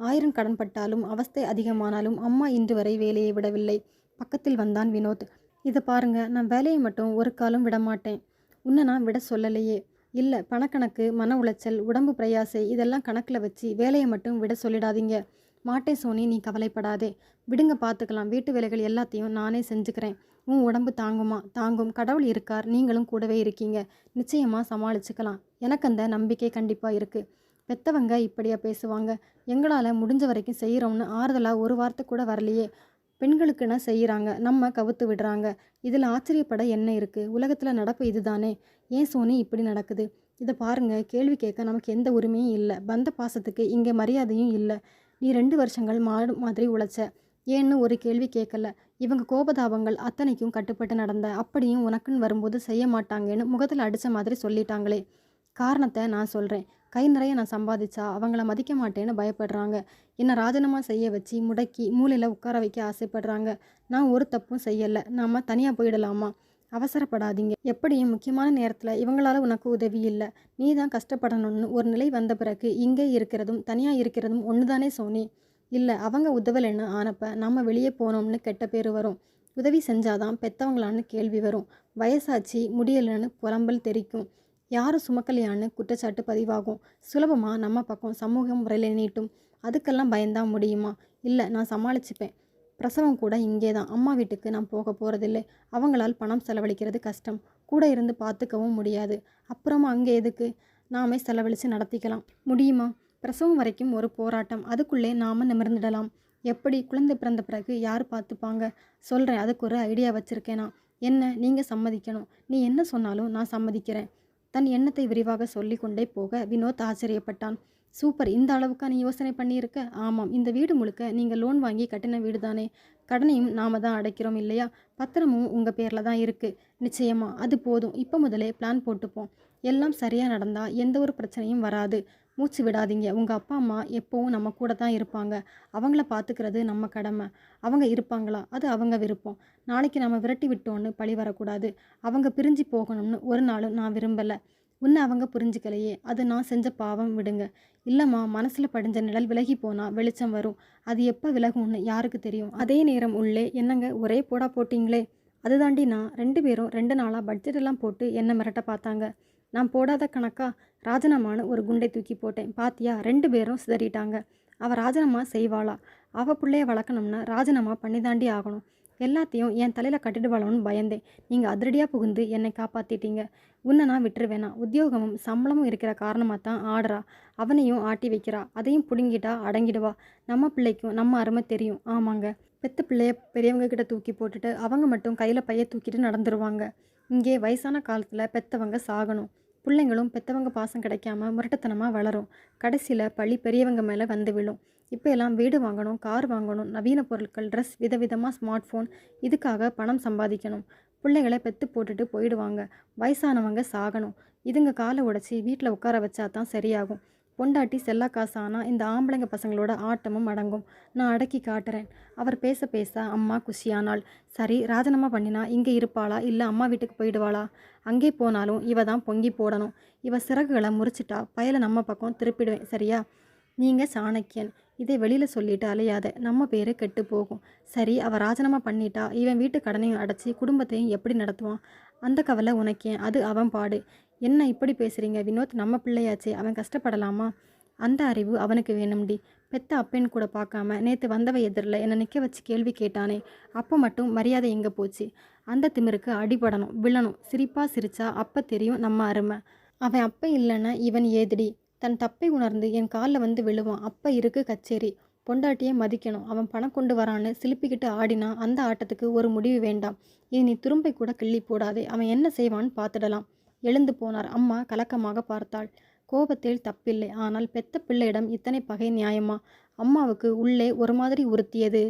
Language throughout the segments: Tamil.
ஆயிரம் கடன்பட்டாலும் அவஸ்தை அதிகமானாலும் அம்மா இன்று வரை வேலையை விடவில்லை. பக்கத்தில் வந்தான் வினோத். இதை பாருங்க நான் வேலையை மட்டும் ஒரு காலம் விட மாட்டேன் உன்னை நான் விட சொல்லலையே. இல்லை பணக்கணக்கு மன உளைச்சல் உடம்பு பிரயாசை இதெல்லாம் கணக்கில் வச்சு வேலையை மட்டும் விட சொல்லிடாதீங்க. மாட்டே சோனி நீ கவலைப்படாதே. விடுங்க பார்த்துக்கலாம் வீட்டு வேலைகள் எல்லாத்தையும் நானே செஞ்சுக்கிறேன். உன் உடம்பு தாங்குமா? தாங்கும். கடவுள் இருக்கார். நீங்களும் கூடவே இருக்கீங்க. நிச்சயமாக சமாளிச்சுக்கலாம். எனக்கு அந்த நம்பிக்கை கண்டிப்பாக இருக்குது பெத்தவங்க இப்படியா பேசுவாங்க? எங்களால் முடிஞ்ச வரைக்கும் செய்கிறோம்னு ஆறுதலாக ஒரு வார்த்தை கூட வரலையே. பெண்களுக்குன்னா செய்கிறாங்க நம்ம கவுத்து விடுறாங்க. இதில் ஆச்சரியப்பட என்ன இருக்குது உலகத்தில் நடப்பு இதுதானே. ஏன் சோனி இப்படி நடக்குது? இதை பாருங்கள் கேள்வி கேட்க நமக்கு எந்த உரிமையும் இல்லை. பந்த பாசத்துக்கு இங்கே மரியாதையும் இல்லை. நீ ரெண்டு வருஷங்கள் மாடு மாதிரி உழைச்ச. ஏன்னு ஒரு கேள்வி கேட்கல இவங்க கோபதாபங்கள் அத்தனைக்கும் கட்டுப்பட்டு நடந்த. அப்படியும் உனக்குன்னு வரும்போது செய்ய மாட்டாங்கன்னு முகத்தில் அடித்த மாதிரி சொல்லிட்டாங்களே. காரணத்தை நான் சொல்கிறேன் கை நிறைய நான் சம்பாதிச்சா அவங்கள மதிக்க மாட்டேன்னு பயப்படுறாங்க. என்னை ராஜினாமா செய்ய வச்சு முடக்கி மூலையில் உட்கார வைக்க ஆசைப்படுறாங்க. நான் ஒரு தப்பும் செய்யலை. நாம் தனியாக போயிடலாமா? அவசரப்படாதீங்க. எப்படியும் முக்கியமான நேரத்தில் இவங்களால உனக்கு உதவி இல்லை. நீ தான் கஷ்டப்படணும்னு ஒரு நிலை வந்த பிறகு இங்கே இருக்கிறதும் தனியாக இருக்கிறதும் ஒன்று தானே சோனி? இல்லை அவங்க உதவலைன்னு ஆனப்ப நம்ம வெளியே போனோம்னு கெட்ட பேர் வரும். உதவி செஞ்சாதான் பெத்தவங்களான்னு கேள்வி வரும். வயசாச்சு முடியலைன்னு புலம்பல் தெரிக்கும் யாரும் சுமக்கலையான்னு குற்றச்சாட்டு பதிவாகும். சுலபமாக நம்ம பக்கம் சமூகம் முறையில் நீட்டும். அதுக்கெல்லாம் பயந்தா முடியுமா? இல்லை நான் சமாளிச்சுப்பேன். பிரசவம் கூட இங்கே தான் அம்மா வீட்டுக்கு நான் போக போகிறதில்லை அவங்களால் பணம் செலவழிக்கிறது கஷ்டம். கூட இருந்து பார்த்துக்கவும் முடியாது. அப்புறமா அங்கே எதுக்கு? நாமே செலவழித்து நடத்திக்கலாம். முடியுமா? பிரசவம் வரைக்கும் ஒரு போராட்டம். அதுக்குள்ளே நாம் நிமிர்ந்துடலாம். எப்படி? குழந்தை பிறந்த பிறகு யார் பார்த்துப்பாங்க சொல்கிறேன் அதுக்கு ஒரு ஐடியா வச்சுருக்கேன்? நான் என்ன? நீங்கள் சம்மதிக்கணும். நீ என்ன சொன்னாலும் நான் சம்மதிக்கிறேன். தன் எண்ணத்தை விரிவாக சொல்லி கொண்டே போக வினோத் ஆச்சரியப்பட்டான். சூப்பர் இந்த அளவுக்கா நீ யோசனை பண்ணியிருக்க? ஆமாம் இந்த வீடு முழுக்க நீங்கள் லோன் வாங்கி கட்டின வீடு தானே கடனையும் நாம தான் அடைக்கிறோம் இல்லையா? பத்திரமும் உங்கள் பேரில் தான் இருக்குது நிச்சயமா அது போதும். இப்போ முதலே பிளான் போட்டுப்போம். எல்லாம் சரியாக நடந்தால் எந்த ஒரு பிரச்சனையும் வராது. மூச்சு விடாதீங்க. உங்கள் அப்பா அம்மா எப்போவும் நம்ம கூட தான் இருப்பாங்க. அவங்கள பார்த்துக்கிறது நம்ம கடமை. அவங்க இருப்பாங்களா? அது அவங்க விருப்பம். நாளைக்கு நம்ம விரட்டி விட்டோன்னு பழி வரக்கூடாது. அவங்க பிரிஞ்சு போகணும்னு ஒரு நாளும் நான் விரும்பலை. உன்னை அவங்க புரிஞ்சுக்கலையே. அது நான் செஞ்ச பாவம் விடுங்க. இல்லைம்மா மனசில் படிஞ்ச நிழல் விலகி போனால் வெளிச்சம் வரும். அது எப்போ விலகும்னு யாருக்கு தெரியும்? அதே நேரம் உள்ளே என்னங்க ஒரே போடா போட்டிங்களே. அதுதாண்டி நான் ரெண்டு பேரும் ரெண்டு நாளாக பட்ஜெட் எல்லாம் போட்டு என்ன மிரட்ட பார்த்தாங்க. நான் போடாத கணக்கா? ராஜினாமான்னு ஒரு குண்டை தூக்கி போட்டேன். பாத்தியா? ரெண்டு பேரும் சிதறிட்டாங்க. அவள் ராஜினாமா செய்வாளா? அவள் பிள்ளைய வளர்க்கணும்னா ராஜினாமா பண்ணி தாண்டி ஆகணும். எல்லாத்தையும் என் தலையில் கட்டிடுவாளோன்னு பயந்தேன். நீங்கள் அதிரடியாக புகுந்து என்னை காப்பாற்றிட்டீங்க உன்னை நான் விட்டுருவேனா? உத்தியோகமும் சம்பளமும் இருக்கிற காரணமாக தான் ஆடுறா. அவனையும் ஆட்டி வைக்கிறா. அதையும் பிடுங்கிட்டா அடங்கிடுவா. நம்ம பிள்ளைக்கும் நம்ம அருமை தெரியும். ஆமாங்க. பெத்த பிள்ளைய பெரியவங்க கிட்ட தூக்கி போட்டுட்டு அவங்க மட்டும் கையில் பைய தூக்கிட்டு நடந்துருவாங்க. இங்கே வயசான காலத்தில் பெத்தவங்க சாகணும். பிள்ளைங்களும் பெற்றவங்க பாசம் கிடைக்காம முரட்டத்தனமாக வளரும். கடைசியில் பழி பெரியவங்க மேலே வந்து விழும். இப்போ எல்லாம் வீடு வாங்கணும் கார் வாங்கணும் நவீன பொருட்கள் ட்ரெஸ் விதவிதமாக ஸ்மார்ட் ஃபோன் இதுக்காக பணம் சம்பாதிக்கணும். பிள்ளைகளை பெத்து போட்டுட்டு போயிடுவாங்க. வயசானவங்க சாகணும். இதுங்க காலை உடச்சி வீட்டில் உட்கார வச்சா தான் சரியாகும். பொண்டாட்டி செல்லா காசானா இந்த ஆம்பளைங்க பசங்களோட ஆட்டமும் அடங்கும். நான் அடக்கி காட்டுறேன். அவர் பேச பேச அம்மா குஷியானாள். சரி ராஜினாமா பண்ணினா இங்கே இருப்பாளா? இல்லை அம்மா வீட்டுக்கு போயிடுவாளா? அங்கே போனாலும் இவ தான் பொங்கி போடணும். இவ சிறகுகளை முறிச்சிட்டா பயலை நம்ம பக்கம் திருப்பிடுவேன் சரியா? நீங்கள் சாணக்கியன். இதை வெளியில் சொல்லிட்டு அலையாத. நம்ம பேர் கெட்டு போகும். சரி அவள் ராஜினாமா பண்ணிட்டா இவன் வீட்டு கடனையும் அடைச்சி குடும்பத்தையும் எப்படி நடத்துவான்? அந்த கவலை உனக்கேன். அது அவன் பாடு. என்ன இப்படி பேசுகிறீங்க வினோத் நம்ம பிள்ளையாச்சே அவன் கஷ்டப்படலாமா? அந்த அறிவு அவனுக்கு வேணும்டி. பெத்த அப்பேன் கூட பார்க்காம நேற்று வந்தவ எதிரில் என்னை நிற்க வச்சு கேள்வி கேட்டானே அப்போ மட்டும் மரியாதை எங்கே போச்சு? அந்த திமிருக்கு அடிபடணும் விழணும். சிரிப்பாக சிரிச்சா அப்போ தெரியும் நம்ம அருமை. அவன் அப்போ இல்லைன்னா இவன் ஏதிடி? தன் தப்பை உணர்ந்து என் காலில் வந்து விழுவான். அப்போ இருக்கு கச்சேரி. பொண்டாட்டியை மதிக்கணும். அவன் பணம் கொண்டு வரான்னு சிலுப்பிக்கிட்டு ஆடினா அந்த ஆட்டத்துக்கு ஒரு முடிவு வேண்டாம். இனி நீ துரும்பை கூட கிள்ளி போடாதே. அவன் என்ன செய்வான்னு பார்த்துடலாம். எழுந்து போனார். அம்மா கலக்கமாக பார்த்தாள். கோபத்தில் தப்பில்லை. ஆனால் பெத்த பிள்ளையிடம் இத்தனை பகை நியாயமா? அம்மாவுக்கு உள்ளே ஒரு மாதிரி உறுத்தியது.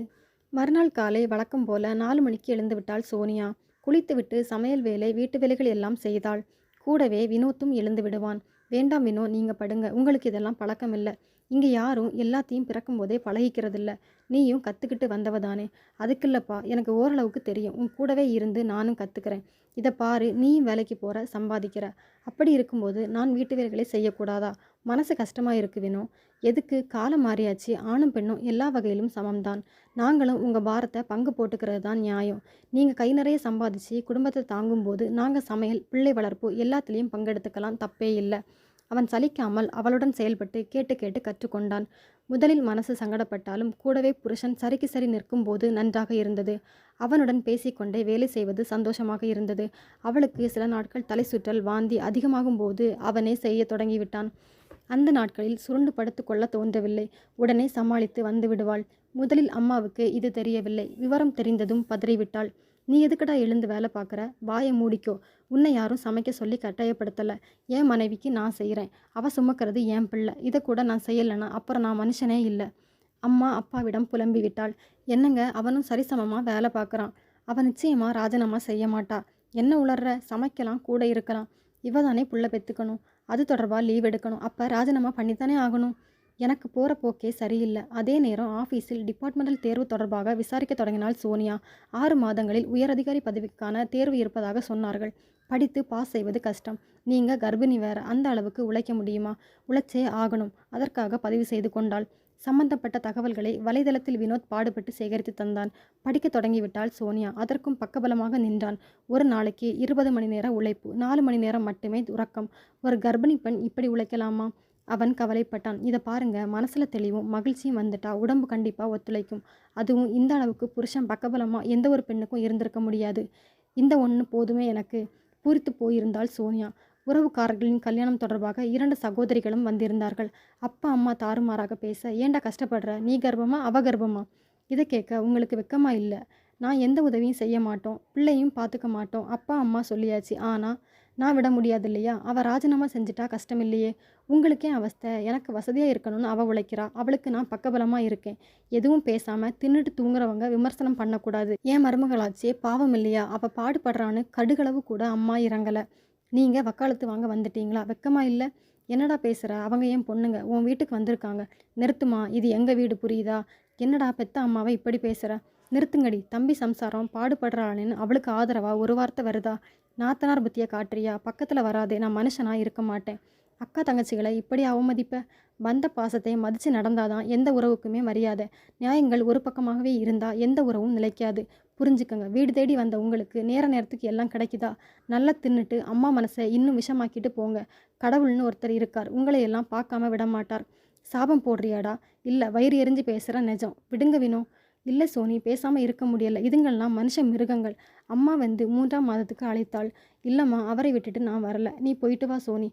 மறுநாள் காலை வழக்கம் போல நாலு மணிக்கு எழுந்து விட்டாள் சோனியா. குளித்துவிட்டு சமையல் வேலை வீட்டு வேலைகள் எல்லாம் செய்தாள். கூடவே வினோத்தும் எழுந்து விடுவான். வேண்டாம் வினோ நீங்கள் படுங்க. உங்களுக்கு இதெல்லாம் பழக்கம் இல்லை. இங்கே யாரும் எல்லாத்தையும் பிறக்கும்போதே பழகிக்கிறதில்ல. நீயும் கற்றுக்கிட்டு வந்தவ தானே. அதுக்கில்லப்பா எனக்கு ஓரளவுக்கு தெரியும். உன் கூடவே இருந்து நானும் கற்றுக்கிறேன் இதை பாரு நீயும் வேலைக்கு போகிற சம்பாதிக்கிற. அப்படி இருக்கும்போது நான் வீட்டு வேலைகளை செய்யக்கூடாதா? மனசு கஷ்டமாக இருக்கு வினோ. எதுக்கு? காலம் மாறியாச்சு. ஆணும் பெண்ணும் எல்லா வகையிலும் சமம்தான். நாங்களும் உங்கள் பாரத்தை பங்கு போட்டுக்கிறது தான் நியாயம். நீங்கள் கை நிறைய சம்பாதிச்சு குடும்பத்தை தாங்கும்போது நாங்கள் சமையல் பிள்ளை வளர்ப்பு எல்லாத்துலேயும் பங்கெடுத்துக்கலாம். தப்பே இல்லை. அவன் சலிக்காமல் அவளுடன் செயல்பட்டு கேட்டு கேட்டு கற்றுக்கொண்டான். முதலில் மனசு சங்கடப்பட்டாலும் கூடவே புருஷன் சரிக்கு சரி நிற்கும்போது நன்றாக இருந்தது. அவனுடன் பேசிக்கொண்டே வேலை செய்வது சந்தோஷமாக இருந்தது. அவளுக்கு சில நாட்கள் தலை சுற்றல் வாந்தி அதிகமாகும் போது அவனே செய்ய தொடங்கிவிட்டான். அந்த நாட்களில் சுருண்டு படுத்து கொள்ள தோன்றவில்லை. உடனே சமாளித்து வந்து விடுவாள். முதலில் அம்மாவுக்கு இது தெரியவில்லை. விவரம் தெரிந்ததும் பதறிவிட்டாள். நீ எதுக்கடா எழுந்து வேலை பார்க்குற? வாயை மூடிக்கோ. உன்னை யாரும் சமைக்க சொல்லி கட்டாயப்படுத்தலை. என் மனைவிக்கு நான் செய்கிறேன். அவள் சுமக்கிறது என் பிள்ளை. இதை கூட நான் செய்யலைன்னா அப்புறம் நான் மனுஷனே இல்லை அம்மா அப்பாவிடம் புலம்பி விட்டாள் என்னங்க? அவனும் சரிசமமாக வேலை பார்க்குறான். அவன் நிச்சயமாக ராஜினாமா செய்ய மாட்டா. என்ன உளர்ற? சமைக்கலாம் கூட இருக்கலாம். இவ தானே புள்ள பெற்றுக்கணும் அது தொடர்பாக லீவ் எடுக்கணும். அப்போ ராஜினாமா பண்ணித்தானே ஆகணும். எனக்கு போகிற போக்கே சரியில்லை. அதே நேரம் ஆஃபீஸில் டிபார்ட்மெண்டல் தேர்வு தொடர்பாக விசாரிக்க தொடங்கினாள் சோனியா. ஆறு மாதங்களில் உயரதிகாரி பதவிக்கான தேர்வு இருப்பதாக சொன்னார்கள். படித்து பாஸ் செய்வது கஷ்டம். நீங்கள் கர்ப்பிணி வேற. அந்த அளவுக்கு உழைக்க முடியுமா? உழைச்சே ஆகணும். அதற்காக பதிவு செய்து கொண்டாள். சம்பந்தப்பட்ட தகவல்களை வலைதளத்தில் வினோத் பாடுபட்டு சேகரித்து தந்தான். படிக்க தொடங்கிவிட்டால் சோனியா. அதற்கும் பக்கபலமாக நின்றான். ஒரு நாளைக்கு இருபது மணி நேர உழைப்பு நாலு மணி நேரம் மட்டுமே உறக்கம். ஒரு கர்ப்பிணி பெண் இப்படி உழைக்கலாமா? அவன் கவலைப்பட்டான். இதை பாருங்க மனசில் தெளிவும் மகிழ்ச்சியும் வந்துட்டா உடம்பு கண்டிப்பாக ஒத்துழைக்கும். அதுவும் இந்த அளவுக்கு புருஷன் பக்கபலமாக எந்த ஒரு பெண்ணுக்கும் இருந்திருக்க முடியாது. இந்த ஒன்று போதுமே எனக்கு. பூரித்து போயிருந்தாள் சோனியா. உறவுக்காரர்களின் கல்யாணம் தொடர்பாக இரண்டு சகோதரிகளும் வந்திருந்தார்கள். அப்பா அம்மா தாறுமாறாக பேச ஏண்டா கஷ்டப்படுற? நீ கர்ப்பமா? அவ கர்ப்பமா? இதை கேட்க உங்களுக்கு வெக்கமா இல்லை. நான் எந்த உதவியும் செய்ய மாட்டோம். பிள்ளையும் பார்த்துக்க மாட்டோம். அப்பா அம்மா சொல்லியாச்சு. ஆனால் நான் விட முடியாது இல்லையா அவள் ராஜினாமா செஞ்சுட்டா கஷ்டம் இல்லையே உங்களுக்கே அவஸ்தை? எனக்கு வசதியாக இருக்கணும்னு அவள் உழைக்கிறா. அவளுக்கு நான் பக்கபலமாக இருக்கேன். எதுவும் பேசாமல் தின்னுட்டு தூங்குறவங்க விமர்சனம் பண்ணக்கூடாது. ஏன் மருமகளாச்சே? பாவம் இல்லையா? அவள் பாடுபடுறான்னு கடுகளவு கூட அம்மா இறங்கலை. நீங்கள் வக்காலத்து வாங்க வந்துட்டீங்களா? வெக்கமாக இல்லை. என்னடா பேசுகிற அவங்க ஏன் பொண்ணுங்க? உன் வீட்டுக்கு வந்திருக்காங்க. நிறுத்துமா? இது எங்கள் வீடு புரியுதா? என்னடா பெத்த அம்மாவை இப்படி பேசுகிற நிறுத்துங்கடி. தம்பி சம்சாரம் பாடுபடுறாளேன்னு அவளுக்கு ஆதரவாக ஒரு வார்த்தை வருதா? நாத்தனார் புத்தியை காட்டுறியா? பக்கத்தில் வராதே. நான் மனுஷனாக இருக்க மாட்டேன். அக்கா தங்கச்சிகளை இப்படி அவமதிப்ப? வந்த பாசத்தை மதித்து நடந்தாதான் எந்த உறவுக்குமே மரியாதை. நியாயங்கள் ஒரு பக்கமாகவே இருந்தால் எந்த உறவும் நிலைக்காது. புரிஞ்சுக்கங்க. வீடு தேடி வந்த உங்களுக்கு நேர நேரத்துக்கு எல்லாம் கிடைக்குதா? நல்லா தின்னுட்டு அம்மா மனசை இன்னும் விஷமாக்கிட்டு போங்க. கடவுள்னு ஒருத்தர் இருக்கார். உங்களை எல்லாம் பார்க்காம விட மாட்டார். சாபம் போடுறியாடா? இல்லை வயிறு எரிஞ்சு பேசுகிற நிஜம். விடுங்க வினோ. இல்லை சோனி பேசாமல் இருக்க முடியல. இதுங்கள்லாம் மனுஷ மிருகங்கள். அம்மா வந்து மூன்றாம் மாதத்துக்கு அழைத்தாள். இல்லைம்மா அவரை விட்டுட்டு நான் வரல. நீ போயிட்டு வா சோனி.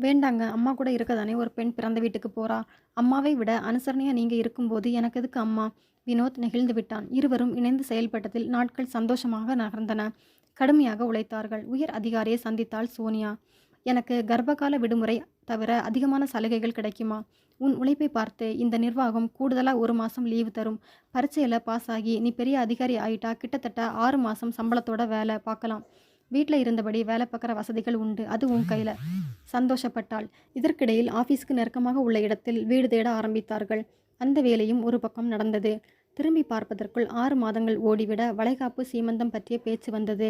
வேண்டாங்க. அம்மா கூட இருக்க தானே ஒரு பெண் பிறந்த வீட்டுக்கு போறா. அம்மாவை விட அனுசரணையாக நீங்கள் இருக்கும்போது எனக்கு எதுக்கு அம்மா? வினோத் நெகிழ்ந்து விட்டான். இருவரும் இணைந்து செயல்பட்டதில் நாட்கள் சந்தோஷமாக நகர்ந்தன. கடுமையாக உழைத்தார்கள். உயர் அதிகாரியை சந்தித்தாள் சோனியா. எனக்கு கர்ப்பகால விடுமுறை தவிர அதிகமான சலுகைகள் கிடைக்குமா? உன் உழைப்பை பார்த்து இந்த நிர்வாகம் கூடுதலாக ஒரு மாதம் லீவு தரும். பரீட்சையில் பாஸ் ஆகி நீ பெரிய அதிகாரி ஆயிட்டா கிட்டத்தட்ட ஆறு மாதம் சம்பளத்தோட வேலை பார்க்கலாம். வீட்டில் இருந்தபடி வேலை பார்க்குற வசதிகள் உண்டு. அது உன் கையில். சந்தோஷப்பட்டாள். இதற்கிடையில் ஆஃபீஸுக்கு நெருக்கமாக உள்ள இடத்தில் வீடு தேட ஆரம்பித்தார்கள். அந்த வேலையும் ஒரு பக்கம் நடந்தது. திரும்பி பார்ப்பதற்குள் ஆறு மாதங்கள் ஓடிவிட வளைகாப்பு சீமந்தம் பற்றிய பேச்சு வந்தது.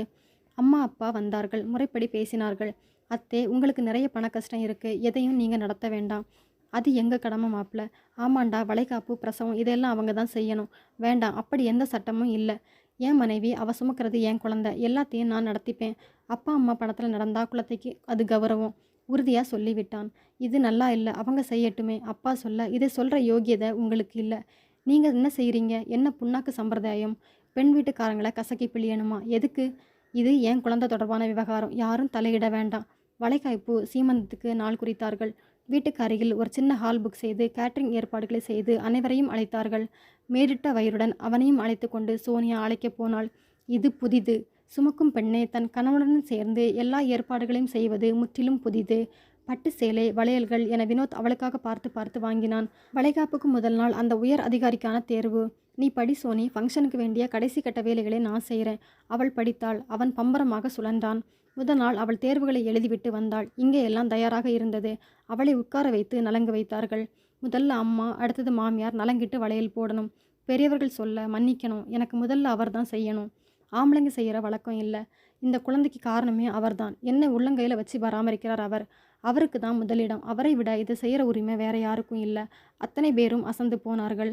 அம்மா அப்பா வந்தார்கள். முறைப்படி பேசினார்கள். அத்தே உங்களுக்கு நிறைய பண கஷ்டம் இருக்குது எதையும் நீங்கள் நடத்த வேண்டாம். அது எங்கள் கடமை மாப்பிள்ள ஆமாண்டா வளைகாப்பு பிரசவம் இதெல்லாம் அவங்க தான் செய்யணும். வேண்டாம். அப்படி எந்த சட்டமும் இல்லை. என் மனைவி அவ சுமக்கிறது என் குழந்தை. எல்லாத்தையும் நான் நடத்திப்பேன். அப்பா அம்மா படத்தில் நடந்தா குழந்தைக்கு அது கௌரவம். உறுதியாக சொல்லிவிட்டான். இது நல்லா இல்லை அவங்க செய்யட்டுமே. அப்பா சொல்ல இதை சொல்கிற யோகியதை உங்களுக்கு இல்லை. நீங்கள் என்ன செய்கிறீங்க என்ன புண்ணாக்கு சம்பிரதாயம்? பெண் வீட்டுக்காரங்களை கசக்கி பிழியணுமா? எதுக்கு? இது என் குழந்தை தொடர்பான விவகாரம். யாரும் தலையிட வேண்டாம். வளைகாய்ப்பு சீமந்தத்துக்கு நாள் குறித்தார்கள். வீட்டுக்கு அருகில் ஒரு சின்ன ஹால் புக் செய்து கேட்ரிங் ஏற்பாடுகளை செய்து அனைவரையும் அழைத்தார்கள். மேடிட்ட வயிறுடன் அவனையும் அழைத்து கொண்டு சோனியா அழைக்கப் போனாள். இது புதிது. சுமக்கும் பெண்ணே தன் கணவனுடன் சேர்ந்து எல்லா ஏற்பாடுகளையும் செய்வது முற்றிலும் புதிது. பட்டு சேலை வளையல்கள் என வினோத் அவளுக்காக பார்த்து பார்த்து வாங்கினான். வளைகாப்புக்கு முதல் நாள் அந்த உயர் அதிகாரிக்கான தேர்வு. நீ படி சோனி ஃபங்க்ஷனுக்கு வேண்டிய கடைசி கட்ட வேலைகளை நான் செய்கிறேன் அவள் படித்தாள். அவன் பம்பரமாக சுழன்றான். முதல் நாள் அவள் தேர்வுகளை எழுதிவிட்டு வந்தாள். இங்கே எல்லாம் தயாராக இருந்தது. அவளை உட்கார வைத்து நலங்கு வைத்தார்கள். முதல்ல அம்மா அடுத்தது மாமியார் நலங்கிட்டு வளையல் போடணும். பெரியவர்கள் சொல்ல மன்னிக்கணும். எனக்கு முதல்ல அவர் தான் செய்யணும். ஆம்பளைங்க செய்கிற வழக்கம் இல்லை. இந்த குழந்தைக்கு காரணமே அவர்தான். என்னை உள்ளங்கையில் வச்சு பராமரிக்கிறார் அவர். அவருக்கு தான் முதலிடம். அவரை விட இதை செய்கிற உரிமை வேற யாருக்கும் இல்லை. அத்தனை பேரும் அசந்து போனார்கள்.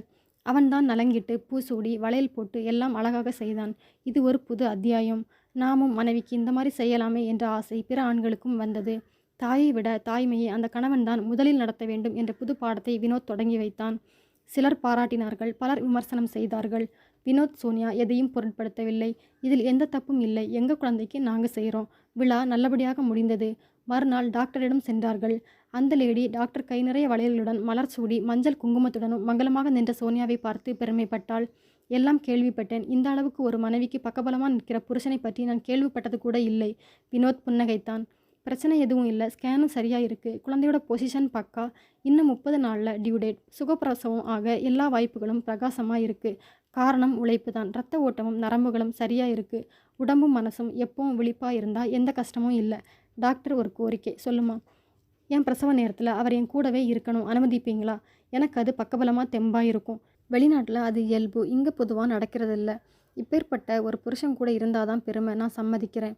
அவன்தான் நலங்கிட்டு பூசூடி வளையல் போட்டு எல்லாம் அழகாக செய்தான். இது ஒரு புது அத்தியாயம். நாமும் மனைவிக்கு இந்த மாதிரி செய்யலாமே என்ற ஆசை பிற ஆண்களுக்கும் வந்தது. தாயை விட தாய்மையை அந்த கணவன்தான் முதலில் நடத்த வேண்டும் என்ற புது பாடத்தை வினோத் தொடங்கி வைத்தான். சிலர் பாராட்டினார்கள் பலர் விமர்சனம் செய்தார்கள். வினோத் சோனியா எதையும் பொருட்படுத்தவில்லை. இதில் எந்த தப்பும் இல்லை. எங்கள் குழந்தைக்கு நாங்கள் செய்கிறோம் விழா நல்லபடியாக முடிந்தது. மறுநாள் டாக்டரிடம் சென்றார்கள். அந்த லேடி டாக்டர் கை நிறைய வளையல்களுடன் மலர் சூடி மஞ்சள் குங்குமத்துடனும் மங்களமாக நின்ற சோனியாவை பார்த்து பெருமைப்பட்டாள். எல்லாம் கேள்விப்பட்டேன். இந்த அளவுக்கு ஒரு மனைவிக்கு பக்கபலமாக நிற்கிற புருஷனை பற்றி நான் கேள்விப்பட்டது கூட இல்லை வினோத் புன்னகைத்தான். பிரச்சனை எதுவும் இல்லை. ஸ்கேனும் சரியாக இருக்குது குழந்தையோட பொசிஷன் பக்கா? இன்னும் முப்பது நாளில் டியூ டேட் சுகப்பிரசவம் ஆக எல்லா வாய்ப்புகளும் பிரகாசமாக இருக்குது காரணம் உழைப்பு தான். ரத்த ஓட்டமும் நரம்புகளும் சரியாக இருக்குது உடம்பும் மனசும் எப்பவும் விழிப்பாக இருந்தால் எந்த கஷ்டமும் இல்லை. டாக்டர் ஒரு கோரிக்கை. சொல்லுமா? என் பிரசவ நேரத்தில் அவர் என் கூடவே இருக்கணும். அனுமதிப்பீங்களா? எனக்கு அது பக்கபலமாக தெம்பாக இருக்கும். வெளிநாட்டில் அது இயல்பு. இங்கே பொதுவாக நடக்கிறதில்ல. இப்பேற்பட்ட ஒரு புருஷன் கூட இருந்தால் தான் பெருமை. நான் சம்மதிக்கிறேன்.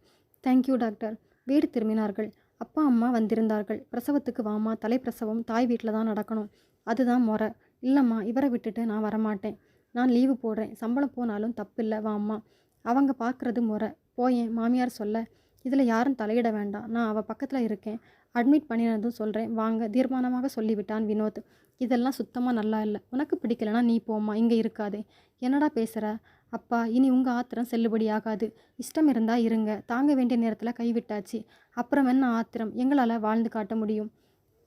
Thank you doctor. வீடு திரும்பினார்கள். அப்பா அம்மா வந்திருந்தார்கள். பிரசவத்துக்கு வாமா தலைப்பிரசவம் தாய் வீட்டில் தான் நடக்கணும். அதுதான் முறை. இல்லைம்மா இவரை விட்டுட்டு நான் வரமாட்டேன். நான் லீவு போடுறேன். சம்பளம் போனாலும் தப்பில்லை. வாம்மா. அவங்க பார்க்குறது முறை. போயேன். மாமியார் சொல்ல இதில் யாரும் தலையிட வேண்டாம். நான் அவள் பக்கத்தில் இருக்கேன். அட்மிட் பண்ணினதும் சொல்கிறேன் வாங்க தீர்மானமாக சொல்லிவிட்டான் வினோத். இதெல்லாம் சுத்தமாக நல்லா இல்லை. உனக்கு பிடிக்கலனா நீ போம்மா. இங்கே இருக்காதே. என்னடா பேசுகிற அப்பா இனி உங்கள் ஆத்திரம் செல்லுபடி ஆகாது. இஷ்டம் இருந்தால் இருங்க. தாங்க வேண்டிய நேரத்தில் கைவிட்டாச்சு அப்புறம் என்ன ஆத்திரம்? எங்களால் வாழ்ந்து காட்ட முடியும்.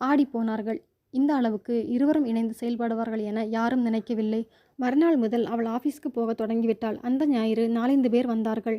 ஆடி போனார்கள். இந்த அளவுக்கு இருவரும் இணைந்து செயல்படுவார்கள் என யாரும் நினைக்கவில்லை. மறுநாள் முதல் அவள் ஆஃபீஸ்க்கு போக தொடங்கிவிட்டாள். அந்த ஞாயிறு நாலந்து பேர் வந்தார்கள்.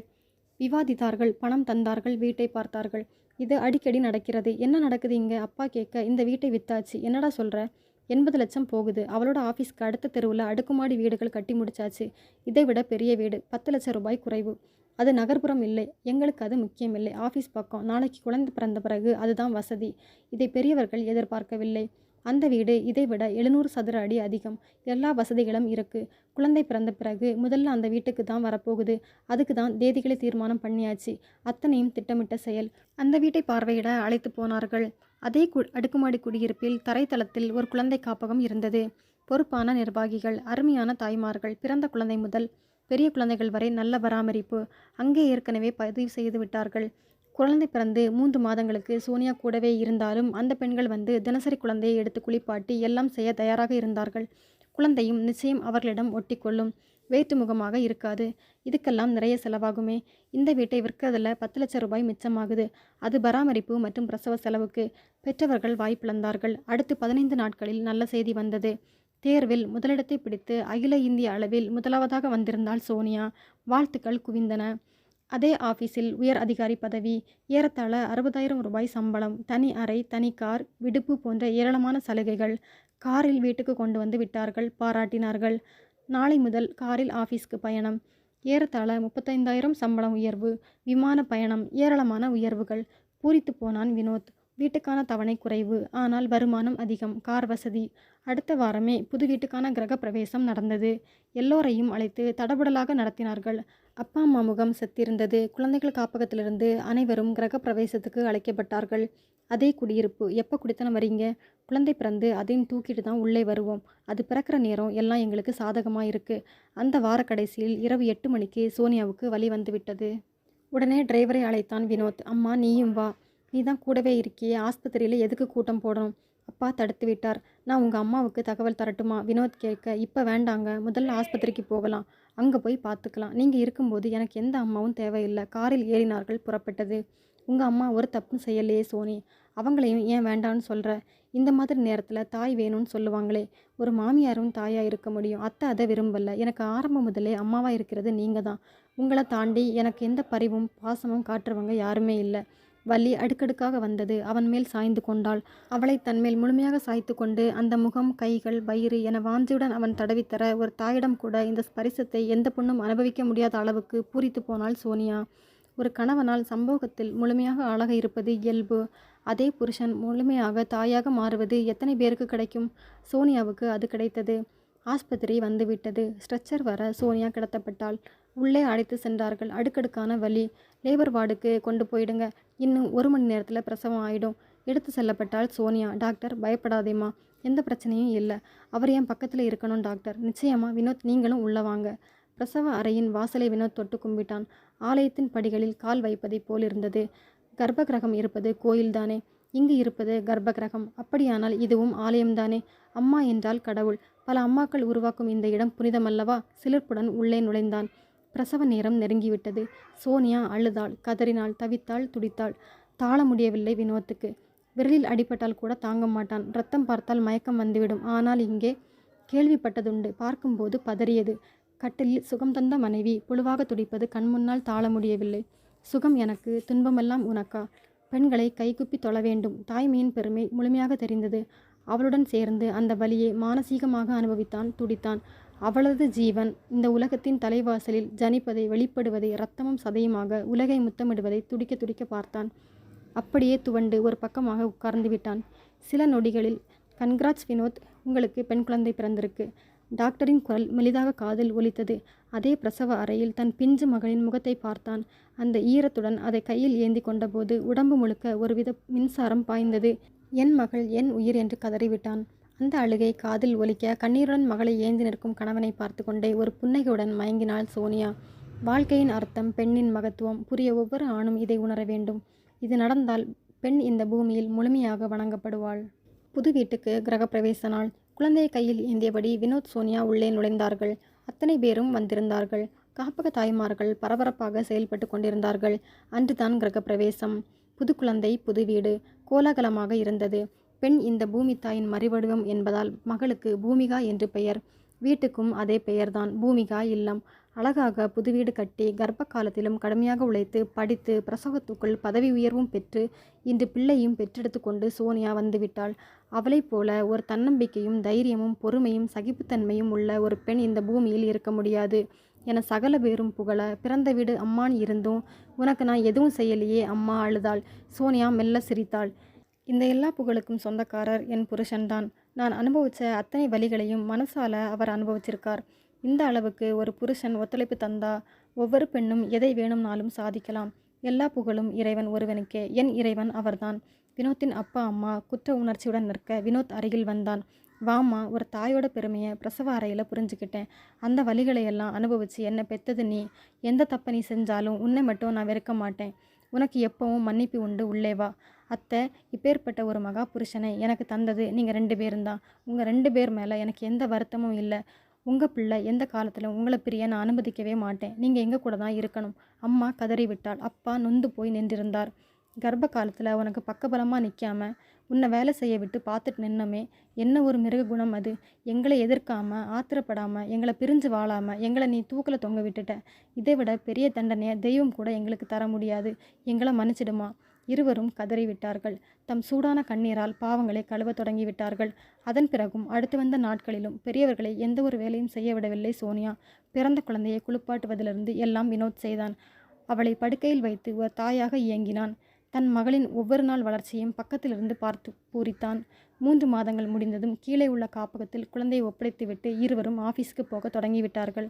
விவாதித்தார்கள் பணம் தந்தார்கள் வீட்டை பார்த்தார்கள். இது அடிக்கடி நடக்கிறது. என்ன நடக்குது இங்கே? அப்பா கேட்க இந்த வீட்டை வித்தாச்சு. என்னடா சொல்கிற எண்பது லட்சம் போகுது. அவளோட ஆஃபீஸ்க்கு அடுத்த தெருவில் அடுக்குமாடி வீடுகள் கட்டி முடிச்சாச்சு. இதை விட பெரிய வீடு. பத்து லட்சம் ரூபாய் குறைவு. அது நகர்ப்புறம் இல்லை. எங்களுக்கு அது முக்கியம் இல்லை. ஆஃபீஸ் பக்கம். நாளைக்கு குழந்தை பிறந்த பிறகு அதுதான் வசதி. இதை பெரியவர்கள் எதிர்பார்க்கவில்லை. அந்த வீடு இதை விட எழுநூறு சதுர அடி அதிகம். எல்லா வசதிகளும் இருக்கு. குழந்தை பிறந்த பிறகு முதல்ல அந்த வீட்டுக்கு தான் வரப்போகுது. அதுக்கு தான் தேதிகளை தீர்மானம் பண்ணியாச்சு. அத்தனையும் திட்டமிட்ட செயல். அந்த வீட்டை பார்வையிட அழைத்து போனார்கள். அதே கு அடுக்குமாடி குடியிருப்பில் தரைத்தளத்தில் ஒரு குழந்தை காப்பகம் இருந்தது. பொறுப்பான நிர்வாகிகள் அருமையான தாய்மார்கள் பிறந்த குழந்தை முதல் பெரிய குழந்தைகள் வரை நல்ல பராமரிப்பு. அங்கே ஏற்கனவே பதிவு செய்து விட்டார்கள். குழந்தை பிறந்து மூன்று மாதங்களுக்கு சோனியா கூடவே இருந்தாலும் அந்த பெண்கள் வந்து தினசரி குழந்தையை எடுத்து குளிப்பாட்டி எல்லாம் செய்ய தயாராக இருந்தார்கள். குழந்தையும் நிச்சயம் அவர்களிடம் ஒட்டிக்கொள்ளும் வேற்று முகமாக இருக்காது. இதுக்கெல்லாம் நிறைய செலவாகுமே. இந்த வீட்டை விற்கிறதுல பத்து லட்சம் ரூபாய் மிச்சமாகுது. அது பராமரிப்பு மற்றும் பிரசவ செலவுக்கு பெற்றவர்கள் வாய்ப்பிழந்தார்கள் அடுத்து பதினைந்து நாட்களில் நல்ல செய்தி வந்தது. தேர்வில் முதலிடத்தை பிடித்து அகில இந்திய அளவில் முதலாவதாக வந்திருந்தால் சோனியா. வாழ்த்துக்கள் குவிந்தன. அதே ஆஃபீஸில் உயர் அதிகாரி பதவி ஏறத்தாழ அறுபதாயிரம் ரூபாய் சம்பளம் தனி அறை தனி கார் விடுப்பு போன்ற ஏராளமான சலுகைகள் காரில் வீட்டுக்கு கொண்டு வந்து விட்டார்கள் பாராட்டினார்கள். நாளை முதல் காரில் ஆஃபீஸ்க்கு பயணம். ஏறத்தாழ முப்பத்தைந்தாயிரம் சம்பளம் உயர்வு விமான பயணம் ஏராளமான உயர்வுகள். பூரித்து போனான் வினோத். வீட்டுக்கான தவணை குறைவு ஆனால் வருமானம் அதிகம் கார் வசதி. அடுத்த வாரமே புது வீட்டுக்கான கிரக பிரவேசம் நடந்தது. எல்லோரையும் அழைத்து தடபுடலாக நடத்தினார்கள். அப்பா அம்மா முகம் செத்திருந்தது. குழந்தைகள் காப்பகத்திலிருந்து அனைவரும் கிரக பிரவேசத்துக்கு அழைக்கப்பட்டார்கள். அதே குடியிருப்பு. எப்போ குடித்தனம் வரீங்க? குழந்தை பிறந்து அதையும் தூக்கிட்டு தான் உள்ளே வருவோம். அது பிறக்கிற நேரம் எல்லாம் எங்களுக்கு சாதகமாக இருக்குது அந்த வார கடைசியில் இரவு எட்டு மணிக்கு சோனியாவுக்கு வழி வந்துவிட்டது. உடனே டிரைவரை அழைத்தான் வினோத். அம்மா நீயும் வா. நீ தான் கூடவே இருக்கியே ஆஸ்பத்திரியில் எதுக்கு கூட்டம் போடணும்? அப்பா தடுத்து விட்டார். நான் உங்கள் அம்மாவுக்கு தகவல் தரட்டுமா? வினோத் கேட்க இப்போ வேண்டாங்க முதல்ல ஆஸ்பத்திரிக்கு போகலாம். அங்கே போய் பார்த்துக்கலாம் நீங்கள் இருக்கும்போது எனக்கு எந்த அம்மாவும் தேவையில்லை. காரில் ஏறினார்கள் புறப்பட்டது. உங்கள் அம்மா ஒரு தப்பும் செய்யலையே சோனி. அவங்களையும் ஏன் வேண்டான்னு சொல்கிற இந்த மாதிரி நேரத்தில் தாய் வேணும்னு சொல்லுவாங்களே. ஒரு மாமியாரும் தாயாக இருக்க முடியும். அத்தை அதை விரும்பல. எனக்கு ஆரம்பம் முதலே அம்மாவாக இருக்கிறது நீங்கள் தான் உங்களை தாண்டி எனக்கு எந்த பரிவும் பாசமும் காட்டுறவங்க யாருமே இல்லை. வள்ளி அடுக்கடுக்காக வந்தது. அவன் மேல் சாய்ந்து கொண்டாள். அவளை தன்மேல் முழுமையாக சாய்த்து கொண்டு அந்த முகம் கைகள் வயிறு என வாஞ்சியுடன் அவன் தடவித்தர ஒரு தாயிடம் கூட இந்த ஸ்பரிசத்தை எந்த பொண்ணும் அனுபவிக்க முடியாத அளவுக்கு பூரித்து போனாள் சோனியா. ஒரு கணவனால் சம்போகத்தில் முழுமையாக ஆளாக இருப்பது இயல்பு. அதே புருஷன் முழுமையாக தாயாக மாறுவது எத்தனை பேருக்கு கிடைக்கும்? சோனியாவுக்கு அது கிடைத்தது. ஆஸ்பத்திரி வந்துவிட்டது ஸ்ட்ரெச்சர் வர சோனியா கிடத்தப்பட்டாள். உள்ளே அழைத்து சென்றார்கள். அடுக்கடுக்கான வழி லேபர் வார்டுக்கு கொண்டு போயிடுங்க. இன்னும் ஒரு மணி நேரத்தில் பிரசவம் ஆகிடும் எடுத்து செல்லப்பட்டால் சோனியா டாக்டர் பயப்படாதேம்மா. எந்த பிரச்சனையும் இல்லை. அவர் என் பக்கத்தில் இருக்கணும் டாக்டர்? நிச்சயமா வினோத் நீங்களும் உள்ளே வாங்க. பிரசவ அறையின் வாசலை வினோத் தொட்டு கும்பிட்டான். ஆலயத்தின் படிகளில் கால் வைப்பதைப் போல் இருந்தது. கர்ப்பகிரகம் இருப்பது கோயில்தானே இங்கு இருப்பது கர்ப்பகிரகம். அப்படியானால் இதுவும் ஆலயம்தானே அம்மா என்றால் கடவுள். பல அம்மாக்கள் உருவாக்கும் இந்த இடம் புனிதமல்லவா? சிலிர்ப்புடன் உள்ளே நுழைந்தான். பிரசவ நேரம் நெருங்கிவிட்டது. சோனியா அழுதாள் கதறினாள் தவித்தாள் துடித்தாள். தாழ முடியவில்லை வினோத்துக்கு. விரலில் அடிபட்டால் கூட தாங்க மாட்டான். ரத்தம் பார்த்தால் மயக்கம் வந்துவிடும். ஆனால் இங்கே கேள்விப்பட்டதுண்டு. பார்க்கும்போது பதறியது. கட்டிலில் சுகம் தந்த மனைவி புழுவாக துடிப்பது கண்முன்னால் தாழ முடியவில்லை. சுகம் எனக்கு துன்பமெல்லாம் உனக்கா பெண்களை கைகுப்பி தொழ வேண்டும். தாய்மையின் பெருமை முழுமையாக தெரிந்தது. அவளுடன் சேர்ந்து அந்த வலியை மானசீகமாக அனுபவித்தான் துடித்தான். அவளது ஜீவன் இந்த உலகத்தின் தலைவாசலில் ஜனிப்பதை வெளிப்படுவதை இரத்தமும் சதையுமாக உலகை முத்தமிடுவதை துடிக்க துடிக்க பார்த்தான். அப்படியே துவண்டு ஒரு பக்கமாக உட்கார்ந்து விட்டான். சில நொடிகளில் கன்கிராட்ஸ் வினோத் உங்களுக்கு பெண் குழந்தை பிறந்திருக்கு. டாக்டரின் குரல் மெலிதாக காதில் ஒலித்தது. அதே பிரசவ அறையில் தன் பிஞ்சு மகளின் முகத்தை பார்த்தான். அந்த ஈரத்துடன் அதை கையில் ஏந்தி கொண்டபோது உடம்பு முழுக்க ஒருவித மின்சாரம் பாய்ந்தது. என் மகள் என் உயிர் என்று கதறிவிட்டான். அந்த அழுகை காதில் ஒலிக்க கண்ணீருடன் மகளை ஏந்தி நிற்கும் கணவனை பார்த்து கொண்டே ஒரு புன்னகையுடன் மயங்கினாள் சோனியா. வாழ்க்கையின் அர்த்தம் பெண்ணின் மகத்துவம் புரிய ஒவ்வொரு ஆணும் இதை உணர வேண்டும். இது நடந்தால் பெண் இந்த பூமியில் முழுமையாக வணங்கப்படுவாள். புது வீட்டுக்கு கிரகப்பிரவேச நாள். குழந்தையை கையில் ஏந்தியபடி வினோத் சோனியா உள்ளே நுழைந்தார்கள். அத்தனை பேரும் வந்திருந்தார்கள். காப்பக தாய்மார்கள் பரபரப்பாக செயல்பட்டு கொண்டிருந்தார்கள். அன்றுதான் கிரகப்பிரவேசம். புது குழந்தை புது வீடு. கோலாகலமாக இருந்தது. பெண் இந்த பூமி தாயின் மறிவடிவம் என்பதால் மகளுக்கு பூமிகா என்று பெயர். வீட்டுக்கும் அதே பெயர்தான். பூமிகா இல்லம். அழகாக புது வீடு கட்டி கர்ப்ப காலத்திலும் கடுமையாக உழைத்து படித்து பிரசவத்துக்குள் பதவி உயர்வும் பெற்று இன்று பிள்ளையும் பெற்றெடுத்து கொண்டு சோனியா வந்துவிட்டாள் அவளைப் போல ஒரு தன்னம்பிக்கையும் தைரியமும் பொறுமையும் சகிப்புத்தன்மையும் உள்ள ஒரு பெண் இந்த பூமியில் இருக்க முடியாது. என சகல பேரும் புகழ பிறந்த வீடு அம்மான் இருந்தும் உனக்கு நான் எதுவும் செய்யலையே அம்மா அழுதாள். சோனியா மெல்ல சிரித்தாள். இந்த எல்லா புகழுக்கும் சொந்தக்காரர் என் புருஷன்தான். நான் அனுபவித்த அத்தனை வழிகளையும் மனசால அவர் அனுபவிச்சிருக்கார். இந்த அளவுக்கு ஒரு புருஷன் ஒத்துழைப்பு தந்தா ஒவ்வொரு பெண்ணும் எதை வேணும்னாலும் சாதிக்கலாம். எல்லா புகழும் இறைவன் ஒருவனுக்கே என் இறைவன் அவர்தான். வினோத்தின் அப்பா அம்மா குற்ற உணர்ச்சியுடன் நிற்க வினோத் அருகில் வந்தான். வாமா ஒரு தாயோட பெருமையை பிரசவ அறையில் புரிஞ்சுக்கிட்டேன். அந்த வழிகளையெல்லாம் அனுபவித்து என்னை பெத்தது நீ. எந்த தப்பை நீ செஞ்சாலும் உன்னை மட்டும் நான் வெறுக்க மாட்டேன். உனக்கு எப்பவும் மன்னிப்பு உண்டு உள்ளே வா. அத்தை இப்பேற்பட்ட ஒரு மகா புருஷனை எனக்கு தந்தது. நீங்கள் ரெண்டு பேரும் தான் உங்கள் ரெண்டு பேர் மேலே எனக்கு எந்த வருத்தமும் இல்லை. உங்கள் பிள்ளை எந்த காலத்தில் உங்களை பிரிய நான் அனுமதிக்கவே மாட்டேன். நீங்கள் எங்கள் கூட தான் இருக்கணும். அம்மா கதறிவிட்டாள் அப்பா நொந்து போய் நின்றிருந்தார். கர்ப்ப காலத்தில் உனக்கு பக்கபலமாக நிற்காம உன்னை வேலை செய்ய விட்டு பார்த்துட்டு நின்னமே என்ன ஒரு மிருக குணம் அது? எங்களை எதிர்க்காமல் ஆத்திரப்படாமல் எங்களை பிரிஞ்சு வாழாமல் எங்களை நீ தூக்கில் தொங்க விட்டுட்ட. இதை விட பெரிய தண்டனையை தெய்வம் கூட எங்களுக்கு தர முடியாது. எங்களை மன்னிச்சிடுமா? இருவரும் கதறிவிட்டார்கள் தம் சூடான கண்ணீரால் பாவங்களை கழுவ தொடங்கிவிட்டார்கள் அதன் பிறகும் அடுத்து வந்த நாட்களிலும் பெரியவர்களை எந்த ஒரு வேலையும் செய்ய விடவில்லை சோனியா. பிறந்த குழந்தையை குளிப்பாட்டுவதிலிருந்து எல்லாம் வினோத் செய்தான். அவளை படுக்கையில் வைத்து ஒரு தாயாக இயங்கினான். தன் மகளின் ஒவ்வொரு நாள் வளர்ச்சியையும் பக்கத்திலிருந்து பார்த்து பூரித்தான். மூன்று மாதங்கள் முடிந்ததும் கீழே உள்ள காப்பகத்தில் குழந்தையை ஒப்படைத்துவிட்டு இருவரும் ஆஃபீஸுக்கு போக தொடங்கிவிட்டார்கள்.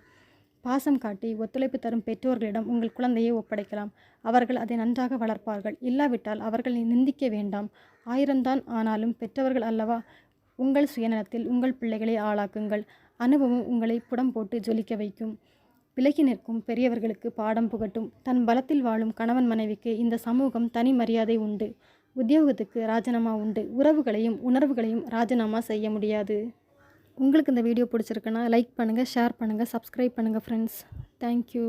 பாசம் காட்டி ஒத்துழைப்பு தரும் பெற்றோர்களிடம் உங்கள் குழந்தையை ஒப்படைக்கலாம். அவர்கள் அதை நன்றாக வளர்ப்பார்கள். இல்லாவிட்டால் அவர்களை நிந்திக்க வேண்டாம். ஆயிரம்தான் ஆனாலும் பெற்றவர்கள் அல்லவா? உங்கள் சுயநலத்தில் உங்கள் பிள்ளைகளை ஆளாக்குங்கள். அனுபவம் உங்களை புடம் போட்டு ஜொலிக்க வைக்கும். விலகி நிற்கும் பெரியவர்களுக்கு பாடம் புகட்டும். தன் பலத்தில் வாழும் கணவன் மனைவிக்கு இந்த சமூகம் தனி மரியாதை உண்டு. உத்தியோகத்துக்கு ராஜினாமா உண்டு. உறவுகளையும் உணர்வுகளையும் ராஜினாமா செய்ய முடியாது. உங்களுக்கு இந்த வீடியோ பிடிச்சிருக்குன்னா லைக் பண்ணுங்கள் ஷேர் பண்ணுங்கள் சப்ஸ்கிரைப் பண்ணுங்கள் ஃப்ரெண்ட்ஸ் தேங்க்யூ